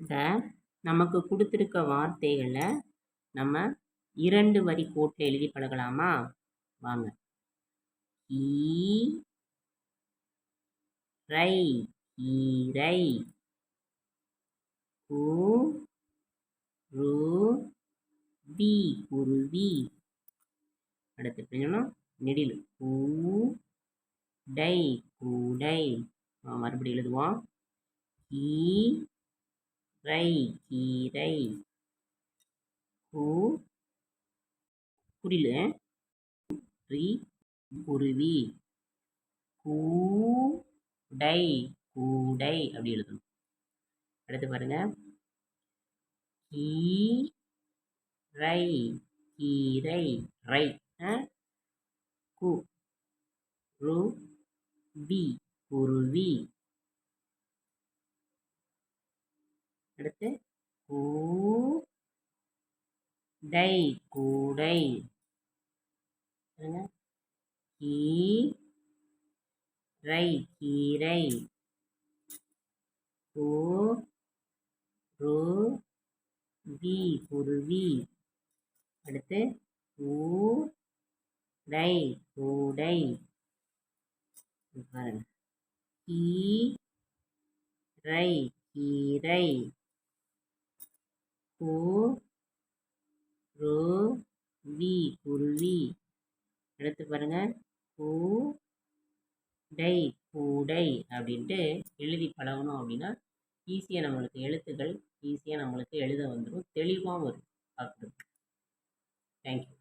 இந்த நமக்கு கொடுத்துருக்க வார்த்தைகளை நம்ம இரண்டு வரி கோட்டில் எழுதி பழகலாமா? வாங்க. ஈ ரை ஈரை. கு ரு வி குருவி. அடுத்து பிரிஞ்சோம்னா நெடில். கூ டை கூடை. மறுபடியும் எழுதுவோம். ஈ ரை கீரை கூ குரில் ரி குருவி. கூடை கூடை அப்படி எழுதணும். அடுத்து பாருங்க. கீ ரை கீரை ரை ஆ? கு ரு குருவி. அடுத்து கூடை கூடை. பாருங்க. கீரை கீரை. கு ரு வி குருவி. அடுத்து கூடை கூடை. இது பாருங்க கீரை கீரை. கு ரு வி குருவி அடுத்து பாருங்க கூடை கூடை அப்படின்ட்டு எழுதி பழகணும் அப்படின்னா ஈஸியாக நம்மளுக்கு எழுத்துக்கள் ஈஸியாக நம்மளுக்கு எழுத வந்துடும் தெளிவாகவும் வரும். பார்க்குறதுக்கு தேங்க்யூ